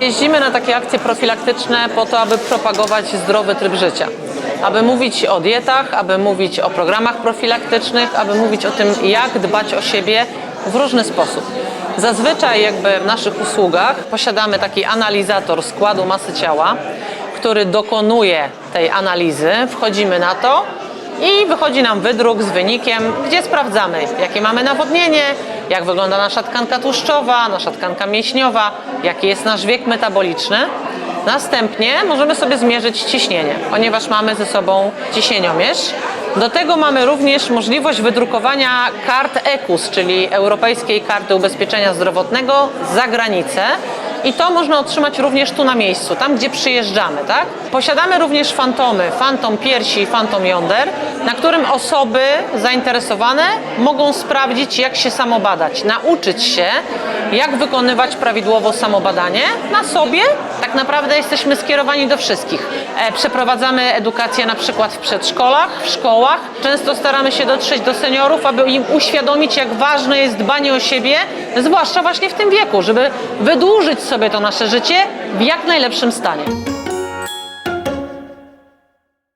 Jeździmy na takie akcje profilaktyczne po to, aby propagować zdrowy tryb życia. Aby mówić o dietach, aby mówić o programach profilaktycznych, aby mówić o tym, jak dbać o siebie w różny sposób. Zazwyczaj jakby w naszych usługach posiadamy taki analizator składu masy ciała, który dokonuje tej analizy. Wchodzimy na to i wychodzi nam wydruk z wynikiem, gdzie sprawdzamy, jakie mamy nawodnienie, jak wygląda nasza tkanka tłuszczowa, nasza tkanka mięśniowa, jaki jest nasz wiek metaboliczny. Następnie możemy sobie zmierzyć ciśnienie, ponieważ mamy ze sobą ciśnieniomierz. Do tego mamy również możliwość wydrukowania kart EKUS, czyli Europejskiej Karty Ubezpieczenia Zdrowotnego za granicę. I to można otrzymać również tu na miejscu, tam gdzie przyjeżdżamy, tak? Posiadamy również fantomy, fantom piersi i fantom jąder, na którym osoby zainteresowane mogą sprawdzić, jak się samobadać, nauczyć się, jak wykonywać prawidłowo samobadanie na sobie. Tak naprawdę jesteśmy skierowani do wszystkich. E, Przeprowadzamy edukację na przykład w przedszkolach, w szkołach. Często staramy się dotrzeć do seniorów, aby im uświadomić, jak ważne jest dbanie o siebie, zwłaszcza właśnie w tym wieku, żeby wydłużyć sobie to nasze życie w jak najlepszym stanie.